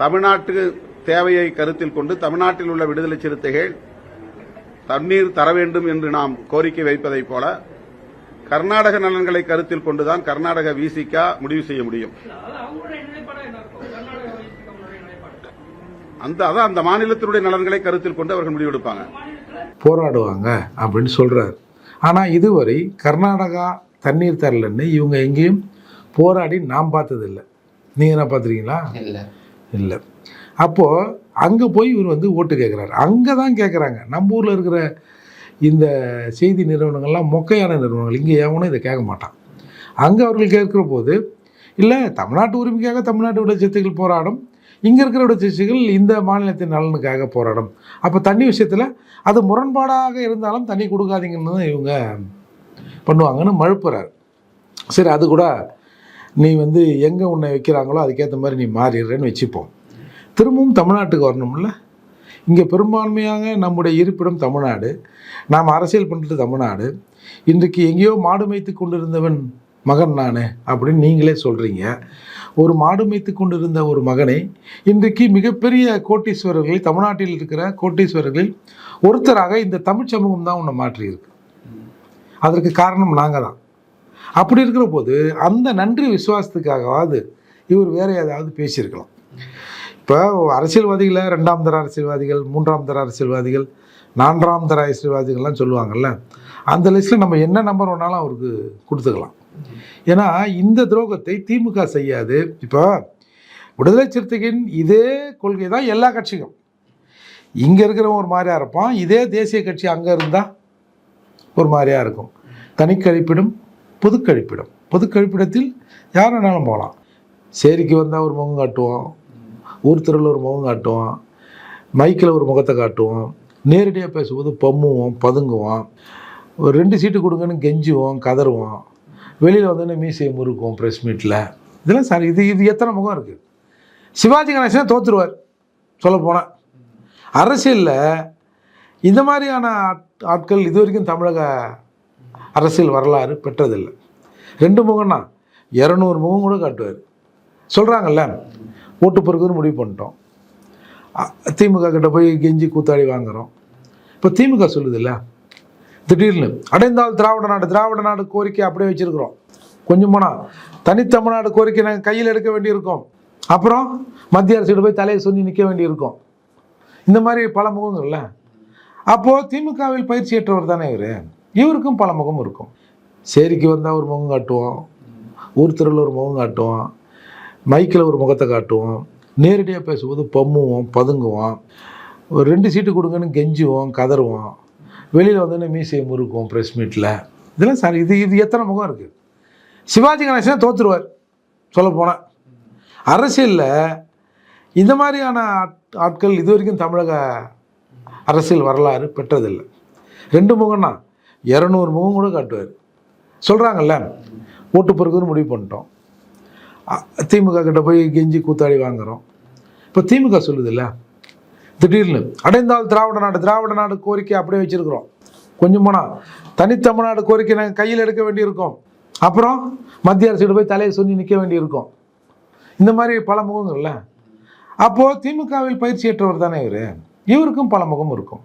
தமிழ்நாட்டு தேவையை கருத்தில் கொண்டு தமிழ்நாட்டில் உள்ள விடுதலை சிறுத்தைகள் தண்ணீர் தர வேண்டும் என்று நாம் கோரிக்கை வைப்பதைப் போல கர்நாடக நலன்களை கருத்தில் கொண்டுதான் கர்நாடக விசிகா முடிவு செய்ய முடியும். அது அவங்களுடைய நிலைப்பாடா என்ன இருக்கும் கர்நாடக வைசிகவனுடைய நிலைப்பாடு அந்த அதான் அந்த மாநிலத்தினுடைய நலன்களை கருத்தில் கொண்டு அவர்கள் முடிவெடுப்பாங்க. போராடுவாங்க அப்படின்னு சொல்கிறார் ஆனால் இதுவரை கர்நாடகா தண்ணீர் தரலன்னு இவங்க எங்கேயும் போராடி நாம் பார்த்ததில்லை. நீங்கள் என்ன பார்த்துருக்கீங்களா? இல்லை. இல்லை. அப்போது அங்கே போய் இவர் வந்து ஓட்டு கேட்குறாரு அங்கே தான் கேட்குறாங்க நம்ம ஊரில் இருக்கிற இந்த செய்தி நிறுவனங்கள்லாம் மொக்கையான நிறுவனங்கள். இங்கே எவனும் இதை கேட்க மாட்டான். அங்கே அவர்கள் கேட்குற போது இல்லை தமிழ்நாட்டு உரிமைக்காக தமிழ்நாட்டு சத்துக்கள் போராடும். இங்கே இருக்கிற விடுதலைகள் இந்த மாநிலத்தின் நலனுக்காக போராடும். அப்போ தண்ணி விஷயத்தில் அது முரண்பாடாக இருந்தாலும் தண்ணி கொடுக்காதீங்கன்னு தான் இவங்க பண்ணுவாங்கன்னு மழுப்புறார் சரி அது கூட நீ வந்து எங்கே உன்னை வைக்கிறாங்களோ அதுக்கேற்ற மாதிரி நீ மாறிடுறேன்னு வச்சுப்போம். திரும்பவும் தமிழ்நாட்டுக்கு வரணும்ல? இங்கே பெரும்பான்மையாக நம்முடைய இருப்பிடம் தமிழ்நாடு. நாம் அரசியல் பண்ணுறது தமிழ்நாடு. இன்றைக்கு எங்கேயோ மாடு மேய்த்து கொண்டிருந்தவன் மகன் நான் அப்படின்னு நீங்களே சொல்கிறீங்க ஒரு மாடு மேய்த்து கொண்டிருந்த ஒரு மகனை இன்றைக்கு மிகப்பெரிய கோட்டீஸ்வரர்களில் தமிழ்நாட்டில் இருக்கிற கோட்டீஸ்வரர்களில் ஒருத்தராக இந்த தமிழ் சமூகம் தான் உன்னை மாற்றியிருக்கு. அதற்கு காரணம் நாங்கள் தான் அப்படி இருக்கிற போது அந்த நன்றி விசுவாசத்துக்காகவாது இவர் வேற ஏதாவது பேசியிருக்கலாம். இப்போ அரசியல்வாதிகளை ரெண்டாம் தர அரசியல்வாதிகள் மூன்றாம் தர அரசியல்வாதிகள் நான்காம் தர அரசியல்வாதிகள்லாம் சொல்லுவாங்கல்ல அந்த லிஸ்ட்டில் நம்ம என்ன நம்பர் வேணாலும் அவருக்கு கொடுத்துக்கலாம். ஏன்னா இந்த துரோகத்தை திமுக செய்யாது. இப்போ விடுதலை சிறுத்தைகளின் இதே கொள்கை தான் எல்லா கட்சிக்கும். இங்கே இருக்கிறவன் ஒரு மாதிரியாக இருப்பான் இதே தேசிய கட்சி அங்கே இருந்தால் ஒரு மாதிரியாக இருக்கும். புதுக்கழிப்பிடம். புதுக்கழிப்பிடத்தில் யார் வேணாலும் போகலாம். சேரிக்கு வந்தால் ஒரு முகம் காட்டுவோம் ஊர் ஒரு முகம் காட்டுவோம் மைக்கில் ஒரு முகத்தை காட்டுவோம் நேரடியாக பேசும்போது பம்முவோம் பதுங்குவோம் ஒரு ரெண்டு சீட்டு கொடுங்கன்னு கெஞ்சுவோம் கதறுவோம் வெளியில் வந்தோடனே மீசையை முறுக்குவோம் ப்ரெஸ் மீட்டில் இதெல்லாம் சார் இது இது எத்தனை முகம் இருக்குது சிவாஜி கணேசன் தோற்றுருவார் சொல்லப்போனால் அரசியலில் இந்த மாதிரியான ஆட்- ஆட்கள் இது வரைக்கும் தமிழக அரசியல் வரலாறு பெற்றதில்லை. ரெண்டு முகம்னா இரநூறு முகம் கூட காட்டுவார். சொல்கிறாங்கல்ல ஓட்டு பொறுக்குன்னு முடிவு பண்ணிட்டோம். திமுக கிட்ட போய் கெஞ்சி கூத்தாடி வாங்குறோம். இப்போ திமுக சொல்லுதில்ல திடீர்னு அடைந்தால் திராவிட நாடு திராவிட நாடு கோரிக்கை அப்படியே வச்சுருக்குறோம். கொஞ்சம் போனால் தனித்தமிழ்நாடு கோரிக்கை நாங்கள் கையில் எடுக்க வேண்டியிருக்கோம். அப்புறம் மத்திய அரசிட்ட போய் தலையை சொல்லி நிற்க வேண்டியிருக்கோம். இந்த மாதிரி பல முகங்கள்ல அப்போது திமுகவில் பயிற்சியற்றவர் தானே இவர்? இவருக்கும் பல முகம் இருக்கும். சேரிக்கு வந்தால் ஒரு முகம் காட்டுவோம் ஊர் தெருவில் ஒரு முகம் காட்டுவோம் மைக்கில் ஒரு முகத்தை காட்டுவோம் நேரடியாக பேசும்போது பம்முவோம் பதுங்குவோம் ஒரு ரெண்டு சீட்டு கொடுங்கன்னு கெஞ்சுவோம் கதறுவோம் வெளியில் வந்தோடனே மீசையை முறுக்குவோம் ப்ரெஸ் மீட்டில் இதெல்லாம் சார் இது இது எத்தனை முகம் இருக்குது சிவாஜி கணேசன் தோற்றுருவார் சொல்லப்போனால் அரசியலில் இந்த மாதிரியான ஆட்- ஆட்கள் இது வரைக்கும் தமிழக அரசியல் வரலாறு பெற்றதில்லை. ரெண்டு முகம்னா இரநூறு முகம் கூட காட்டுவார். சொல்கிறாங்கல்ல ஓட்டு பொறுக்குன்னு முடிவு பண்ணிட்டோம். திமுக கிட்ட போய் கெஞ்சி கூத்தாடி வாங்குறோம். இப்போ திமுக சொல்லுதில்ல திடீர்னு அடைந்தால் திராவிட நாடு திராவிட நாடு கோரிக்கை அப்படியே வச்சுருக்குறோம். கொஞ்சம் போனால் தனித்தமிழ்நாடு கோரிக்கை நாங்கள் கையில் எடுக்க வேண்டியிருக்கோம். அப்புறம் மத்திய அரசிட்ட போய் தலையை சொல்லி நிற்க வேண்டியிருக்கும். இந்த மாதிரி பல முகங்கள்ல. அப்போது திமுகவில் பயிற்சியற்றவர் தானே இவர்? இவருக்கும் பல முகம் இருக்கும்.